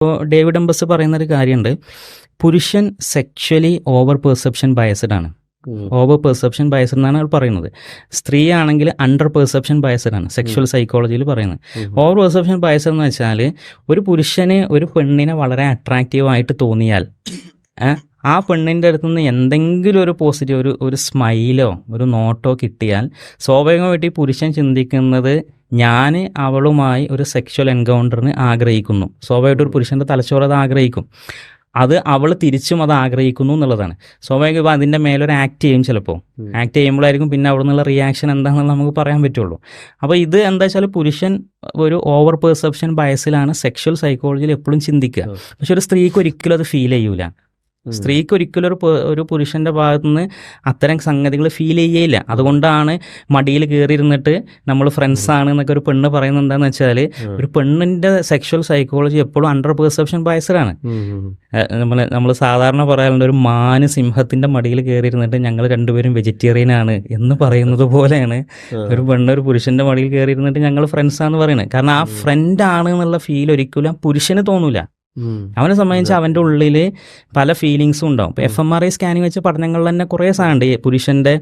ഇപ്പോൾ ഡേവിഡ് എംബസ് പറയുന്ന ഒരു കാര്യമുണ്ട് പുരുഷൻ സെക്ഷലി ഓവർ പെർസെപ്ഷൻ ബയസ്ഡ് ആണ്. ഓവർ പെർസെപ്ഷൻ ബയസ്ഡ് എന്നാണ് അവർ പറയുന്നത്. സ്ത്രീ ആണെങ്കിൽ അണ്ടർ പെർസെപ്ഷൻ ബയസ്ഡ് ആണ് സെക്ഷൽ സൈക്കോളജിയിൽ പറയുന്നത്. ഓവർ പെർസെപ്ഷൻ ബയസ്ഡ് എന്ന് വെച്ചാൽ ഒരു പുരുഷന് ഒരു പെണ്ണിനെ വളരെ അട്രാക്റ്റീവ് ആയിട്ട് തോന്നിയാൽ ആ പെണ്ണിന്റെ അടുത്ത് നിന്ന് എന്തെങ്കിലും ഒരു പോസിറ്റീവ് ഒരു ഒരു സ്മൈലോ ഒരു നോട്ടോ കിട്ടിയാൽ സ്വാഭാവികമായിട്ട് ഈ പുരുഷൻ ചിന്തിക്കുന്നത് ഞാൻ അവളുമായി ഒരു സെക്ഷൽ എൻകൗണ്ടറിന് ആഗ്രഹിക്കുന്നു. സ്വാഭാവികമായിട്ട് ഒരു പുരുഷന്റെ തലച്ചോറ് അത് ആഗ്രഹിക്കും. അത് അവൾ തിരിച്ചും അത് ആഗ്രഹിക്കുന്നു എന്നുള്ളതാണ്. സ്വാഭാവികം ഇപ്പോൾ അതിന്റെ മേലൊരു ആക്ട് ചെയ്യും ചിലപ്പോൾ ആക്ട് ചെയ്യുമ്പോഴായിരിക്കും പിന്നെ അവിടെ നിന്നുള്ള റിയാക്ഷൻ എന്താണെന്ന് നമുക്ക് പറയാൻ പറ്റുള്ളൂ. അപ്പോൾ ഇത് എന്താ വെച്ചാൽ പുരുഷൻ ഒരു ഓവർ പെർസെപ്ഷൻ ബയസിലാണ് സെക്ഷൽ സൈക്കോളജിയിൽ എപ്പോഴും ചിന്തിക്കുക. പക്ഷെ ഒരു സ്ത്രീക്ക് ഒരിക്കലും അത് ഫീൽ ചെയ്യൂല. സ്ത്രീക്ക് ഒരിക്കലും ഒരു ഒരു പുരുഷന്റെ ഭാഗത്തു നിന്ന് അത്തരം സംഗതികൾ ഫീൽ ചെയ്യേയില്ല. അതുകൊണ്ടാണ് മടിയിൽ കയറിയിരുന്നിട്ട് നമ്മൾ ഫ്രണ്ട്സ് ആണ് എന്നൊക്കെ ഒരു പെണ്ണ് പറയുന്നത് എന്താന്ന് വെച്ചാൽ ഒരു പെണ്ണിന്റെ സെക്ഷൽ സൈക്കോളജി എപ്പോഴും അണ്ടർ പെർസെപ്ഷൻ ബയസഡാണ് നമ്മൾ നമ്മൾ സാധാരണ പറയാറുണ്ട് ഒരു മാന് സിംഹത്തിന്റെ മടിയിൽ കയറിയിരുന്നിട്ട് ഞങ്ങൾ രണ്ടുപേരും വെജിറ്റേറിയൻ ആണ് എന്ന് പറയുന്നത് പോലെയാണ് ഒരു പെണ്ണ് ഒരു പുരുഷന്റെ മടിയിൽ കയറിയിരുന്നിട്ട് ഞങ്ങൾ ഫ്രണ്ട്സ് ആണെന്ന് പറയുന്നത്. കാരണം ആ ഫ്രണ്ട് ആണ് എന്നുള്ള ഫീൽ ഒരിക്കലും പുരുഷന് തോന്നൂല. അവനെ സംബന്ധിച്ച് അവന്റെ ഉള്ളിൽ പല ഫീലിങ്സും ഉണ്ടാവും. ഇപ്പം F M R I scanning വെച്ച് പഠനങ്ങളിൽ തന്നെ കുറേ സാധനമുണ്ട്. പുരുഷന്റെ പുരുഷന്റെ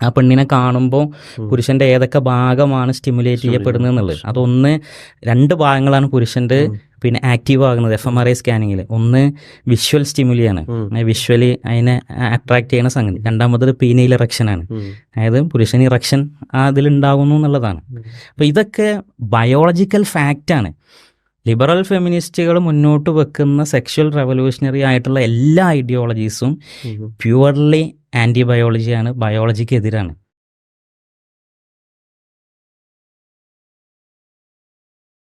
ആ പെണ്ണിനെ കാണുമ്പോൾ പുരുഷന്റെ ഏതൊക്കെ ഭാഗമാണ് സ്റ്റിമുലേറ്റ് ചെയ്യപ്പെടുന്നത് എന്നുള്ളത്. അതൊന്ന് രണ്ട് ഭാഗങ്ങളാണ് പുരുഷന്റെ പിന്നെ ആക്റ്റീവ് ആകുന്നത് എഫ് എം ആർ ഐ സ്കാനിങ്ങിൽ ഒന്ന് വിഷ്വൽ സ്റ്റിമുലിയാണ് വിഷ്വലി അതിനെ അട്രാക്ട് ചെയ്യുന്ന സംഗതി. രണ്ടാമത്തത് പീനയിൽ ഇറക്ഷനാണ് അതായത് പുരുഷൻ ഇറക്ഷൻ അതിലുണ്ടാകുന്നു എന്നുള്ളതാണ്. അപ്പോൾ ഇതൊക്കെ ബയോളജിക്കൽ ഫാക്റ്റാണ് ലിബറൽ ഫെമിനിസ്റ്റുകൾ മുന്നോട്ട് വെക്കുന്ന സെക്ഷൽ റെവല്യൂഷണറി ആയിട്ടുള്ള എല്ലാ ഐഡിയോളജീസും പ്യുവർലി ആന്റി ബയോളജിയാണ് ബയോളജിക്ക് എതിരാണ്